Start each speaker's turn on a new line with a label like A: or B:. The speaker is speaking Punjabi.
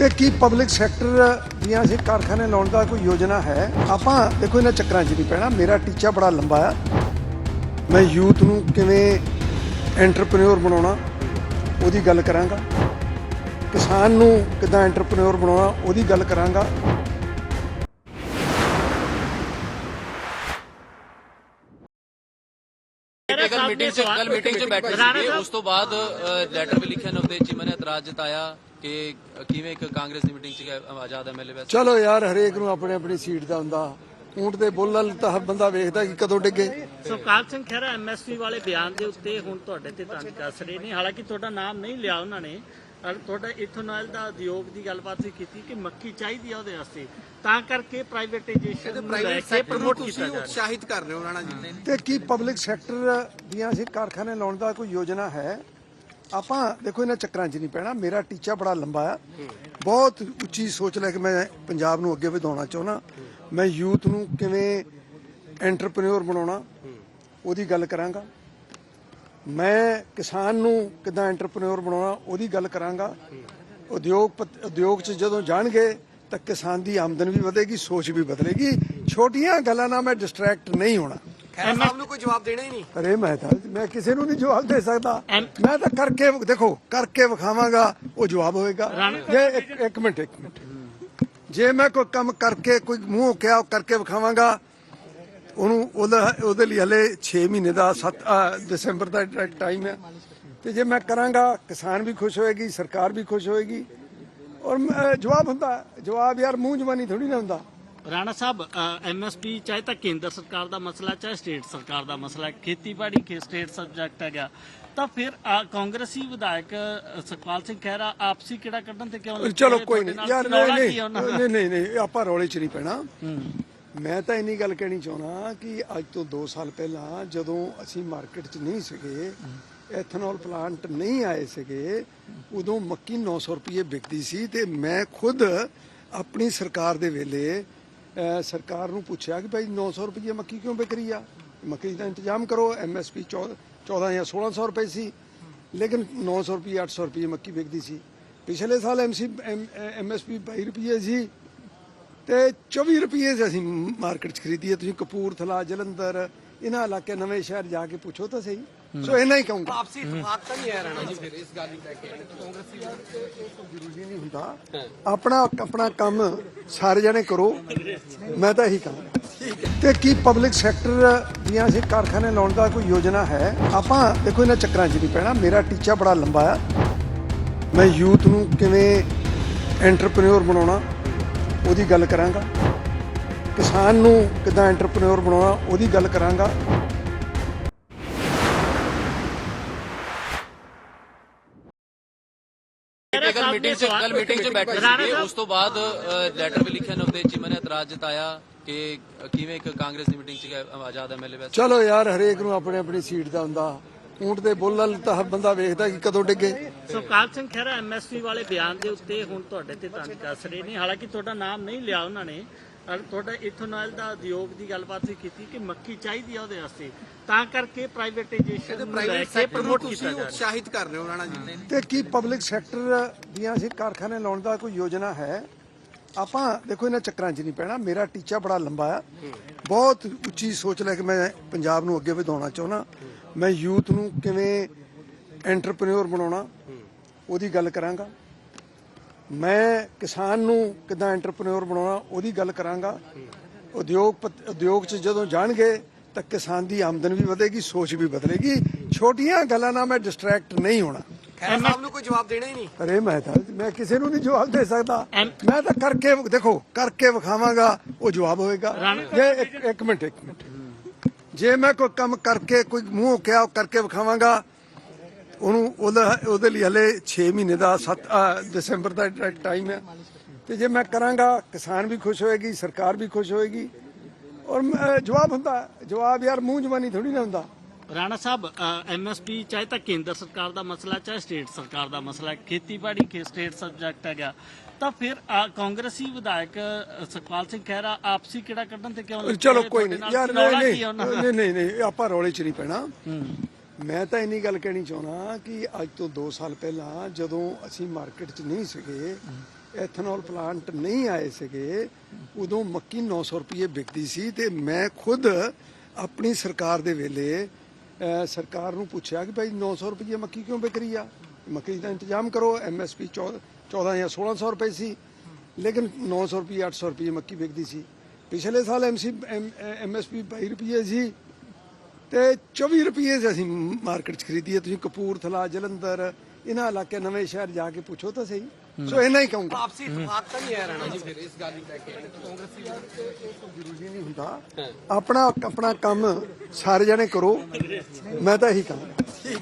A: ਤੇ ਕੀ ਪਬਲਿਕ ਸੈਕਟਰ ਦੀਆਂ ਅਸੀਂ ਕਾਰਖਾਨੇ ਲਾਉਣ ਦਾ ਕੋਈ ਯੋਜਨਾ ਹੈ? ਆਪਾਂ ਦੇਖੋ ਇਹਨਾਂ ਚੱਕਰਾਂ 'ਚ ਨਹੀਂ ਪੈਣਾ। ਮੇਰਾ ਟੀਚਾ ਬੜਾ ਲੰਬਾ ਆ। ਮੈਂ ਯੂਥ ਨੂੰ ਕਿਵੇਂ ਐਂਟਰਪ੍ਰੈਨਿਓਰ ਬਣਾਉਣਾ, ਉਹਦੀ ਗੱਲ ਕਰਾਂਗਾ। ਕਿਸਾਨ ਨੂੰ ਕਿਦਾਂ ਐਂਟਰਪ੍ਰੈਨਿਓਰ ਬਣਾਉਣਾ, ਉਹਦੀ ਗੱਲ ਕਰਾਂਗਾ।
B: ਕੱਲ ਮੀਟਿੰਗ ਚ ਕੱਲ ਮੀਟਿੰਗ ਚ ਬੈਠੇ ਸੀਗੇ। ਉਸ ਤੋਂ ਬਾਅਦ ਲੈਟਰ ਵੀ ਲਿਖਿਆ ਨਵਦੇਵ ਚੀਮਾ ਨੇ ਇਤਰਾਜ਼ ਜਤਾਇਆ ਕਿ ਕਿਵੇਂ ਇੱਕ ਕਾਂਗਰਸ ਦੀ ਮੀਟਿੰਗ ਚ ਗਏ ਆਜ਼ਾਦ ਐਮਐਲਏ ਵੈਸੇ।
A: ਚਲੋ ਯਾਰ ਹਰੇਕ ਨੂੰ ਆਪਣੇ ਆਪਣੀ ਸੀਟ ਦਾ ਹੁੰਦਾ। ਊਂਟ ਦੇ ਬੋਲਣ ਤਾਂ ਬੰਦਾ ਵੇਖਦਾ ਕਿ ਕਦੋਂ ਡਿੱਗੇ।
C: ਸੁਖਪਾਲ ਸਿੰਘ ਖਹਿਰਾ ਐਮਐਸਪੀ ਵਾਲੇ ਬਿਆਨ ਦੇ ਉੱਤੇ ਹੁਣ ਤੁਹਾਡੇ ਤੇ ਤੰਜ ਕੱਸ ਰਹੇ ਨੇ। ਹਾਲਾਂਕਿ ਤੁਹਾਡਾ ਨਾਮ ਨਹੀਂ ਲਿਆ ਉਹਨਾਂ ਨੇ। ਤੁਹਾਡਾ ਇਥਨੋਇਲ ਦਾ ਉਦਯੋਗ ਦੀ ਗੱਲਬਾਤ ਵੀ ਕੀਤੀ ਕਿ ਮੱਕੀ ਚਾਹੀਦੀ ਆ ਉਹਦੇ ਵਾਸਤੇ। ਤਾਂ ਕਰਕੇ ਪ੍ਰਾਈਵੇਟਾਈਜੇਸ਼ਨ ਨੂੰ ਲੈ
D: ਪ੍ਰਾਈਵੇਟ
C: ਕੇ ਪ੍ਰਮੋਟ
D: ਤੁਸੀਂ
C: ਕੀਤਾ ਜਾ ਰਿਹਾ।
D: ਉਤਸ਼ਾਹਿਤ ਕਰ ਰਹੇ ਹੋ ਰਾਣਾ ਜੀ।
A: ਤੇ ਕੀ ਪਬਲਿਕ ਸੈਕਟਰ ਦੀਆਂ ਅਸੀਂ ਕਾਰਖਾਨੇ ਲਾਉਣ ਦਾ ਕੋਈ ਯੋਜਨਾ ਹੈ? ਆਪਾਂ ਦੇਖੋ ਇਹਨਾਂ ਚੱਕਰਾਂ 'ਚ ਨਹੀਂ ਪੈਣਾ। ਮੇਰਾ ਟੀਚਾ ਬੜਾ ਲੰਬਾ ਆ। ਬਹੁਤ ਉੱਚੀ ਸੋਚ ਲੈ ਕੇ ਮੈਂ ਪੰਜਾਬ ਨੂੰ ਅੱਗੇ ਵਧਾਉਣਾ ਚਾਹੁੰਦਾ। ਮੈਂ ਯੂਥ ਨੂੰ ਕਿਵੇਂ ਐਂਟਰਪ੍ਰੈਨਿਓਰ ਬਣਾਉਣਾ ਉਹਦੀ ਗੱਲ ਕਰਾਂਗਾ। ਮੈਂ ਕਿਸਾਨ ਨੂੰ ਕਿਦਾਂ ਐਂਟਰਪ੍ਰੈਨਿਓਰ ਬਣਾਉਣਾ ਉਹਦੀ ਗੱਲ ਕਰਾਂਗਾ। ਉਦਯੋਗ ਉਦਯੋਗ 'ਚ ਜਦੋਂ ਜਾਣਗੇ ਤਾਂ ਕਿਸਾਨ ਦੀ ਆਮਦਨ ਵੀ ਵਧੇਗੀ ਸੋਚ ਵੀ ਬਦਲੇਗੀ। ਛੋਟੀਆਂ ਗੱਲਾਂ ਨਾਲ ਮੈਂ ਡਿਸਟਰੈਕਟ ਨਹੀਂ ਹੋਣਾ।
D: ਖੈਰ ਸਾਹਿਬ ਨੂੰ ਕੋਈ ਜਵਾਬ ਦੇਣਾ ਹੀ ਨਹੀਂ।
A: ਅਰੇ ਮੈਂ ਤਾਂ ਮੈਂ ਕਿਸੇ ਨੂੰ ਨਹੀਂ ਜਵਾਬ ਦੇ ਸਕਦਾ। ਮੈਂ ਤਾਂ ਕਰਕੇ ਦੇਖੋ ਕਰਕੇ ਵਿਖਾਵਾਂਗਾ ਉਹ ਜਵਾਬ ਹੋਏਗਾ। ਜੇ ਇੱਕ ਇੱਕ ਮਿੰਟ ਇੱਕ ਮਿੰਟ। ਜੇ ਮੈਂ ਕੋਈ ਕੰਮ ਕਰਕੇ ਕੋਈ ਮੂੰਹ ਕਿਹਾ ਕਰਕੇ ਵਿਖਾਵਾਂਗਾ ਉਹਨੂੰ ਉਹਦਾ ਉਹਦੇ ਲਈ ਹਲੇ 6 ਮਹੀਨੇ ਦਾ 7 ਦਸੰਬਰ ਦਾ ਟਾਈਮ ਹੈ। ਤੇ ਜੇ ਮੈਂ ਕਰਾਂਗਾ ਕਿਸਾਨ ਵੀ ਖੁਸ਼ ਹੋਏਗੀ ਸਰਕਾਰ ਵੀ ਖੁਸ਼ ਹੋਏਗੀ। ਔਰ ਜਵਾਬ ਹੁੰਦਾ ਜਵਾਬ ਯਾਰ ਮੂੰਹ ਜਵਾਨੀ ਥੋੜੀ ਨਾ ਹੁੰਦਾ।
C: ਰਾਣਾ ਸਾਹਿਬ ਐਮਐਸਪੀ ਚਾਹੇ ਤਾਂ ਕੇਂਦਰ ਸਰਕਾਰ ਦਾ ਮਸਲਾ ਚਾਹੇ ਸਟੇਟ ਸਰਕਾਰ ਦਾ ਮਸਲਾ ਖੇਤੀਬਾੜੀ ਕੇ ਸਟੇਟ ਸਬਜੈਕਟ ਹੈਗਾ। ਤਾਂ ਫਿਰ ਕਾਂਗਰਸੀ ਵਿਧਾਇਕ ਸੁਖਪਾਲ ਸਿੰਘ ਖਹਿਰਾ ਆਪਸੀ ਕਿਹੜਾ ਕੱਢਣ ਤੇ ਕਿਉਂ
A: ਚਲੋ? ਕੋਈ ਨਹੀਂ। ਯਾਰ? ਨਹੀਂ ਨਹੀਂ। ਨਹੀਂ ਆਪਾਂ ਰੌਲੇ 'ਚ ਨਹੀਂ ਪੈਣਾ। ਮੈਂ ਤਾਂ ਇੰਨੀ ਗੱਲ ਕਹਿਣੀ ਚਾਹੁੰਦਾ ਕਿ ਅੱਜ ਤੋਂ 2 ਸਾਲ ਪਹਿਲਾਂ ਜਦੋਂ ਅਸੀਂ ਮਾਰਕੀਟ 'ਚ ਨਹੀਂ ਸੀਗੇ, ਐਥਨੋਲ ਪਲਾਂਟ ਨਹੀਂ ਆਏ ਸੀਗੇ, ਉਦੋਂ ਮੱਕੀ 900 ਰੁਪਏ ਵਿਕਦੀ ਸੀ ਤੇ ਮੈਂ ਖੁਦ ਆਪਣੀ ਸਰਕਾਰ ਦੇ ਵੇਲੇ ਸਰਕਾਰ ਨੂੰ ਪੁੱਛਿਆ ਕਿ ਭਾਈ 900 ਰੁਪਏ ਮੱਕੀ ਕਿਉਂ ਵਿਕ ਰਹੀ ਆ? ਮੱਕੀ ਦਾ ਇੰਤਜ਼ਾਮ ਕਰੋ ਐਮਐਸਪੀ 14 ਜਾਂ 1600 ਰੁਪਏ ਸੀ, ਲੇਕਿਨ 900 ਰੁਪਏ 800 ਰੁਪਏ ਮੱਕੀ ਵਿਕਦੀ ਸੀ। ਪਿਛਲੇ ਸਾਲ ਐਮਸੀ ਐਮਐਸਪੀ 22 ਰੁਪਏ ਸੀ ਤੇ 24 ਰੁਪਏ ਚ ਅਸੀਂ ਮਾਰਕੀਟ 'ਚ ਖਰੀਦੀ ਹੈ ਤੁਸੀਂ ਕਪੂਰਥਲਾ ਜਲੰਧਰ ਇਹਨਾਂ ਇਲਾਕੇ ਨਵੇਂ ਸ਼ਹਿਰ ਜਾ ਕੇ ਪੁੱਛੋ ਤਾਂ ਸਹੀ। ਸੋ ਇੰਨਾ ਹੀ ਕਹੂੰਗਾ।
D: ਆਪਸੀ ਇਤਫਾਕ ਤਾਂ ਨਹੀਂ ਹੈ ਰਾਣਾ ਜੀ ਫਿਰ ਇਸ ਗੱਲ ਨੂੰ ਲੈ ਕੇ ਕਾਂਗਰਸੀ
A: ਜ਼ਰੂਰੀ ਨਹੀਂ ਹੁੰਦਾ। ਆਪਣਾ ਆਪਣਾ ਕੰਮ ਸਾਰੇ ਜਣੇ ਕਰੋ। ਮੈਂ ਤਾਂ ਇਹੀ ਕਹਾਂਗਾ। ਤੇ ਕੀ ਪਬਲਿਕ ਸੈਕਟਰ ਦੀਆਂ ਅਸੀਂ ਕਾਰਖਾਨੇ ਲਾਉਣ ਦਾ ਕੋਈ ਯੋਜਨਾ ਹੈ? ਆਪਾਂ ਦੇਖੋ ਇਹਨਾਂ ਚੱਕਰਾਂ 'ਚ ਨਹੀਂ ਪੈਣਾ। ਮੇਰਾ ਟੀਚਾ ਬੜਾ ਲੰਬਾ ਆ। ਮੈਂ ਯੂਥ ਨੂੰ ਕਿਵੇਂ ਐਂਟਰਪ੍ਰੈਨਿਓਰ ਬਣਾਉਣਾ? ਉਹਦੀ ਗੱਲ ਕਰਾਂਗਾ। ਕਿਸਾਨ ਨੂੰ ਕਿਦਾਂ ਐਂਟਰਪ੍ਰੈਨਿਓਰ ਬਣਾਉਣਾ ਉਹਦੀ ਗੱਲ ਕਰਾਂਗਾ।
B: ਕੱਲ ਮੀਟਿੰਗ ਚ ਕੱਲ ਮੀਟਿੰਗ ਚ ਬੈਠੇ ਸੀਗੇ ਉਸ ਤੋਂ ਬਾਅਦ ਲੈਟਰ ਵੀ ਲਿਖਿਆ ਨਵਦੇਵ ਚੀਮਾ ਨੇ ਇਤਰਾਜ਼ ਜਤਾਇਆ ਕਿ ਕਿਵੇਂ ਇੱਕ ਕਾਂਗਰਸ ਦੀ ਮੀਟਿੰਗ ਚ ਆਜ਼ਾਦ ਐਮਐਲਏ ਵੈਸੇ
A: ਚਲੋ ਯਾਰ ਹਰੇਕ ਨੂੰ ਆਪਣੇ ਆਪਣੀ ਸੀਟ ਦਾ ਹੁੰਦਾ। ਊਂਟ ਦੇ ਬੋਲਣ ਤਾਂ ਬੰਦਾ ਵੇਖਦਾ ਕਿ ਕਦੋਂ ਡਿੱਗੇ।
C: ਸੁਖਪਾਲ ਸਿੰਘ ਖਹਿਰਾ ਐਮਐਸਪੀ ਵਾਲੇ ਬਿਆਨ ਦੇ ਉੱਤੇ ਹੁਣ ਤੁਹਾਡੇ ਤੇ ਤੰਜ ਕੱਸ ਰਹੇ ਨੇ। ਹਾਲਾਂਕਿ ਤੁਹਾਡਾ ਨਾਮ ਨਹੀਂ ਲਿਆ ਉਹਨਾਂ ਨੇ ਪਰ ਤੁਹਾਡਾ ਇਥਨੋਇਲ ਦਾ ਉਦਯੋਗ ਦੀ ਗੱਲਬਾਤ ਵੀ ਕੀਤੀ ਕਿ ਮੱਕੀ ਚਾਹੀਦੀ ਆ ਉਹਦੇ ਵਾਸਤੇ। ਤਾਂ ਕਰਕੇ ਪ੍ਰਾਈਵੇਟਾਈਜੇਸ਼ਨ ਨੂੰ ਲੈ
D: ਪ੍ਰਾਈਵੇਟ
C: ਕੇ
D: ਸੈਕਟਰ ਨੂੰ
C: ਪ੍ਰਮੋਟ
D: ਤੁਸੀਂ
C: ਕੀਤਾ ਜਾ ਰਿਹਾ।
D: ਉਤਸ਼ਾਹਿਤ ਕਰ ਰਹੇ ਹੋ ਰਾਣਾ ਜੀ।
A: ਤੇ ਕੀ ਪਬਲਿਕ ਸੈਕਟਰ ਦੀਆਂ ਅਸੀਂ ਕਾਰਖਾਨੇ ਲਾਉਣ ਦਾ ਕੋਈ ਯੋਜਨਾ ਹੈ? ਆਪਾਂ ਦੇਖੋ ਇਹਨਾਂ ਚੱਕਰਾਂ 'ਚ ਨਹੀਂ ਪੈਣਾ। ਮੇਰਾ ਟੀਚਾ ਬੜਾ ਲੰਬਾ ਆ। ਬਹੁਤ ਉੱਚੀ ਸੋਚ ਲੈ ਕੇ ਮੈਂ ਪੰਜਾਬ ਨੂੰ ਅੱਗੇ ਵਧਾਉਣਾ ਚਾਹੁੰਦਾ। ਮੈਂ ਯੂਥ ਨੂੰ ਕਿਵੇਂ ਐਂਟਰਪ੍ਰੈਨਿਓਰ ਬਣਾਉਣਾ ਉਹਦੀ ਗੱਲ ਕਰਾਂਗਾ। ਮੈਂ ਕਿਸਾਨ ਨੂੰ ਕਿਦਾਂ ਐਂਟਰਪ੍ਰੈਨਿਓਰ ਬਣਾਉਣਾ ਉਹਦੀ ਗੱਲ ਕਰਾਂਗਾ। ਉਦਯੋਗ ਉਦਯੋਗ 'ਚ ਜਦੋਂ ਜਾਣਗੇ ਤਾਂ ਕਿਸਾਨ ਦੀ ਆਮਦਨ ਵੀ ਵਧੇਗੀ ਸੋਚ ਵੀ ਬਦਲੇਗੀ। ਛੋਟੀਆਂ ਗੱਲਾਂ ਨਾਲ ਮੈਂ ਡਿਸਟਰੈਕਟ ਨਹੀਂ ਹੋਣਾ।
D: ਖੈਰ ਸਾਹਿਬ ਨੂੰ ਕੋਈ ਜਵਾਬ ਦੇਣਾ ਹੀ ਨਹੀਂ।
A: ਅਰੇ ਮੈਂ ਤਾਂ ਮੈਂ ਕਿਸੇ ਨੂੰ ਨਹੀਂ ਜਵਾਬ ਦੇ ਸਕਦਾ। ਮੈਂ ਤਾਂ ਕਰਕੇ ਦੇਖੋ ਕਰਕੇ ਵਿਖਾਵਾਂਗਾ ਉਹ ਜਵਾਬ ਹੋਏਗਾ। ਜੇ ਇੱਕ ਇੱਕ ਮਿੰਟ ਇੱਕ ਮਿੰਟ। ਜੇ ਮੈਂ ਕੋਈ ਕੰਮ ਕਰਕੇ ਕੋਈ ਮੂੰਹ ਕਿਹਾ ਕਰਕੇ ਵਿਖਾਵਾਂਗਾ ਉਹਨੂੰ ਉਹਦਾ ਉਹਦੇ ਲਈ ਹਲੇ 6 ਮਹੀਨੇ ਦਾ 7 ਦਸੰਬਰ ਦਾ ਟਾਈਮ ਹੈ। ਤੇ ਜੇ ਮੈਂ ਕਰਾਂਗਾ ਕਿਸਾਨ ਵੀ ਖੁਸ਼ ਹੋਏਗੀ ਸਰਕਾਰ ਵੀ ਖੁਸ਼ ਹੋਏਗੀ। ਔਰ ਜਵਾਬ ਹੁੰਦਾ ਜਵਾਬ ਯਾਰ ਮੂੰਹ ਜਵਾਨੀ ਥੋੜੀ ਨਾ ਹੁੰਦਾ।
C: ਰਾਣਾ ਸਾਹਿਬ ਐਮਐਸਪੀ ਚਾਹੇ ਤਾਂ ਕੇਂਦਰ ਸਰਕਾਰ ਦਾ ਮਸਲਾ ਚਾਹੇ ਸਟੇਟ ਸਰਕਾਰ ਦਾ ਮਸਲਾ ਹੈ, ਖੇਤੀਬਾੜੀ ਕੇ ਸਟੇਟ ਸਬਜੈਕਟ ਹੈਗਾ। ਤਾਂ ਫਿਰ ਕਾਂਗਰਸੀ ਵਿਧਾਇਕ ਸੁਖਪਾਲ ਸਿੰਘ ਖਹਿਰਾ ਆਪਸੀ ਕਿਹੜਾ ਕੱਢਣ ਤੇ ਕਿਉਂ
A: ਚਲੋ? ਕੋਈ ਨਹੀਂ। ਯਾਰ ਨਹੀਂ? ਨਹੀਂ। ਨਹੀਂ ਨਹੀਂ ਆਪਾਂ ਰੌਲੇ 'ਚ ਨਹੀਂ ਪੈਣਾ। ਮੈਂ ਤਾਂ ਇੰਨੀ ਗੱਲ ਕਹਿਣੀ ਚਾਹੁੰਦਾ ਕਿ ਅੱਜ ਤੋਂ 2 ਸਾਲ ਪਹਿਲਾਂ ਜਦੋਂ ਅਸੀਂ ਮਾਰਕੀਟ 'ਚ ਨਹੀਂ ਸੀਗੇ ਐਥਨੋਲ ਪਲਾਂਟ ਨਹੀਂ ਆਏ ਸੀਗੇ ਉਦੋਂ ਮੱਕੀ 900 ਰੁਪਏ ਵਿਕਦੀ ਸੀ ਤੇ ਮੈਂ ਖੁਦ ਆਪਣੀ ਸਰਕਾਰ ਦੇ ਵੇਲੇ ਸਰਕਾਰ ਨੂੰ ਪੁੱਛਿਆ ਕਿ ਭਾਈ 900 ਰੁਪਏ ਮੱਕੀ ਕਿਉਂ ਵਿਕ ਰਹੀ ਆ? ਮੱਕੀ ਦਾ ਇੰਤਜ਼ਾਮ ਕਰੋ ਐਮਐਸਪੀ 14 ਜਾਂ 1600 ਰੁਪਏ ਸੀ। ਲੇਕਿਨ 900 ਰੁਪਏ 800 ਰੁਪਏ ਮੱਕੀ ਵਿਕਦੀ ਸੀ। ਪਿਛਲੇ ਸਾਲ ਐਮਸੀ ਐਮਐਸਪੀ 22 ਰੁਪਏ ਸੀ ਤੇ 24 ਰੁਪਏ ਚ ਅਸੀਂ ਮਾਰਕੀਟ ਚ ਖਰੀਦੀ ਹੈ ਤੁਸੀਂ ਕਪੂਰਥਲਾ ਜਲੰਧਰ ਇਹਨਾਂ ਇਲਾਕੇ ਨਵੇਂ ਸ਼ਹਿਰ ਜਾ ਕੇ ਪੁੱਛੋ ਤਾਂ ਸਹੀ। ਸੋ ਇੰਨਾ ਹੀ ਕਹੂੰਗਾ।
D: ਆਪਸੀ ਇਤਫਾਕ ਤਾਂ ਨਹੀਂ ਹੈ ਰਾਣਾ ਜੀ ਫਿਰ ਇਸ ਗੱਲ ਨੂੰ ਲੈ ਕੇ ਕਾਂਗਰਸੀ
A: ਜ਼ਰੂਰੀ ਨਹੀਂ ਹੁੰਦਾ। ਆਪਣਾ ਆਪਣਾ ਕੰਮ ਸਾਰੇ ਜਣੇ ਕਰੋ। ਮੈਂ ਤਾਂ ਇਹੀ ਕਹਾਂਗਾ।